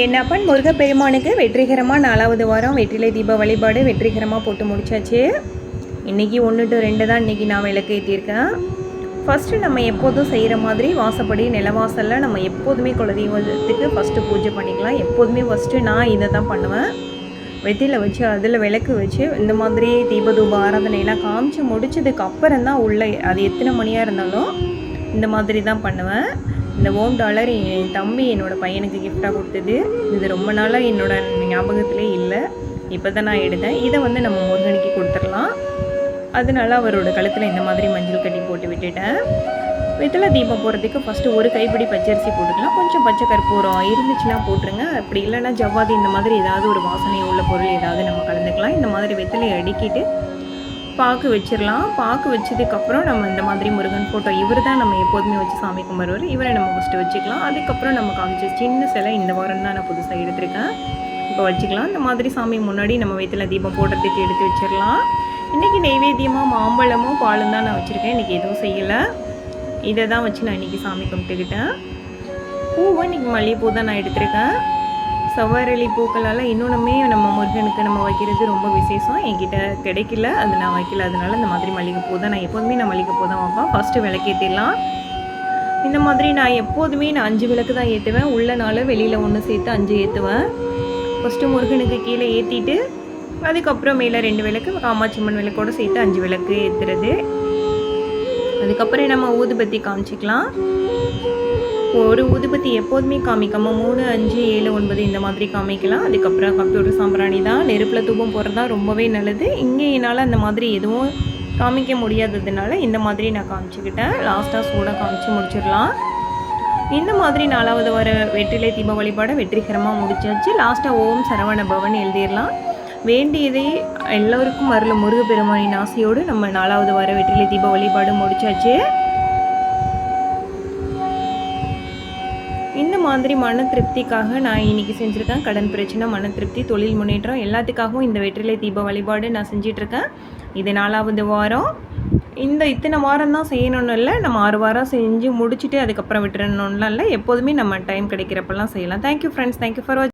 என்னப்பன்? முருகப்பெருமானுக்கு வெற்றிகரமாக நாலாவது வாரம் வெற்றிலை தீப வழிபாடு வெற்றிகரமாக போட்டு முடிச்சாச்சு. இன்றைக்கி ஒன்று டு ரெண்டு தான் இன்றைக்கி நான் விளக்கு ஏற்றிருக்கேன் ஃபஸ்ட்டு நம்ம எப்போதும் செய்கிற மாதிரி வாசப்படி நிலவாசலில் நம்ம எப்போதுமே குலதெய்வத்துக்கு ஃபஸ்ட்டு பூஜை பண்ணிக்கலாம். எப்போதுமே ஃபஸ்ட்டு நான் இதை தான் பண்ணுவேன். வெற்றியில் வச்சு அதில் விளக்கு வச்சு இந்த மாதிரி தீபதூப ஆராதனையெல்லாம் காமிச்சு முடிச்சதுக்கு அப்புறம் தான் உள்ளே அது எத்தனை மணியாக இருந்தாலும் இந்த மாதிரி தான் பண்ணுவேன். இந்த ஓம் டாலர் என் தம்பி என்னோட பையனுக்கு கிஃப்டாக கொடுத்தது. இது ரொம்ப நாளாக என்னோட ஞாபகத்திலே இல்லை. இப்போ தான் நான் எடுத்தேன். இதை வந்து நம்ம முருகனுக்கு கொடுத்துடலாம். அதனால அவரோட கழுத்தில் இந்த மாதிரி மஞ்சள் கட்டி போட்டு விட்டுட்டேன். வெத்தலை தீபம் போடுறதுக்கு ஃபஸ்ட்டு ஒரு கைப்பிடி பச்சரிசி போட்டுக்கலாம். கொஞ்சம் பச்சை கற்பூரம் இருந்துச்சுன்னா போட்டுருங்க. அப்படி இல்லைன்னா ஜவ்வாதி இந்த மாதிரி ஏதாவது ஒரு வாசனை உள்ள பொருள் ஏதாவது நம்ம கலந்துக்கலாம். இந்த மாதிரி வெத்தலையை அடுக்கிட்டு பாக்கு வச்சிடலாம் பாக்கு வச்சதுக்கப்புறம் நம்ம இந்த மாதிரி முருகன் ஃபோட்டோ இவர் தான் நம்ம எப்போதுமே வச்சு சாமி கும்பிடுவார். இவரை நம்ம ஃபஸ்ட்டு வச்சுக்கலாம். அதுக்கப்புறம் நம்ம காமிச்ச சின்ன சிலை இந்த வாரம் தான் நான் புதுசாக எடுத்திருக்கேன். இப்போ வச்சுக்கலாம். இந்த மாதிரி சாமி முன்னாடி நம்ம வயிற்றில் தீபம் போடுறதுக்கு எடுத்து வச்சிடலாம் இன்றைக்கி நெய்வேத்தியமாக மாம்பழமும் பாலும் தான் நான் வச்சுருக்கேன். இன்றைக்கி எதுவும் செய்யலை. இதை தான் வச்சு நான் இன்றைக்கி சாமி கும்பிட்டுக்கிட்டேன். பூவும் இன்றைக்கி மல்லிகைப்பூ தான் நான் எடுத்திருக்கேன். சவரளி பூக்களால் இன்னொன்றுமே நம்ம முருகனுக்கு நம்ம வைக்கிறது ரொம்ப விசேஷம். என்கிட்ட கிடைக்கல. அது நான் வைக்கல. அதனால இந்த மாதிரி மல்லிகைப்பூ தான் நான் எப்போதுமே நான் மல்லிகைப்பூ தான் வைப்பேன். ஃபஸ்ட்டு விளக்கேற்றிடலாம் இந்த மாதிரி நான் எப்போதுமே நான் அஞ்சு விளக்கு தான் ஏற்றுவேன் உள்ள நாள் வெளியில் ஒன்று சேர்த்து அஞ்சு ஏற்றுவேன் ஃபஸ்ட்டு முருகனுக்கு கீழே ஏற்றிட்டு அதுக்கப்புறம் மேலே ரெண்டு விளக்கு காமாட்சிம்மன் விளக்கோடு சேர்த்து அஞ்சு விளக்கு ஏற்றுறது அதுக்கப்புறம் நம்ம ஊதுபத்தி காமிச்சிக்கலாம். ஒரு ஊதுபத்தி எப்போதுமே காமிக்காமல் மூணு அஞ்சு ஏழு ஒன்பது இந்த மாதிரி காமிக்கலாம். அதுக்கப்புறம் கம்ப்யூட்டர் சாம்பிராணி தான். நெருப்பில் தூபம் போடுறது ரொம்பவே நல்லது. இங்கே என்னால் அந்த மாதிரி எதுவும் காமிக்க முடியாததுனால இந்த மாதிரி நான் காமிச்சிக்கிட்டேன். லாஸ்ட்டாக சூடாக காமிச்சு முடிச்சிடலாம். இந்த மாதிரி நாலாவது வர வெற்றிலை தீப வழிபாடை வெற்றிகரமாக முடிச்சாச்சு. லாஸ்ட்டாக ஓம் சரவண பவன் எழுதிடலாம். வேண்டியதை எல்லோருக்கும் வரல முருகப்பெருமானின் ஆசையோடு நம்ம நாலாவது வர வெற்றிலை தீப வழிபாடு முடிச்சாச்சு. இந்த மாதிரி மன திருப்திக்காக நான் இன்றைக்கி செஞ்சுருக்கேன். கடன் பிரச்சனை மன திருப்தி தொழில் முன்னேற்றம் எல்லாத்துக்காகவும் இந்த வெற்றிலை தீப வழிபாடு நான் செஞ்சிட்ருக்கேன். இது நாலாவது வாரம். இந்த இத்தனை வாரம் தான் செய்யணும்னு இல்லை. நம்ம ஆறு வாரம் செஞ்சு முடிச்சுட்டு அதுக்கப்புறம் விட்டுறணும்லாம் இல்லை. எப்போதுமே நம்ம டைம் கிடைக்கிறப்பெல்லாம் செய்யலாம். Thank you friends thank you for watch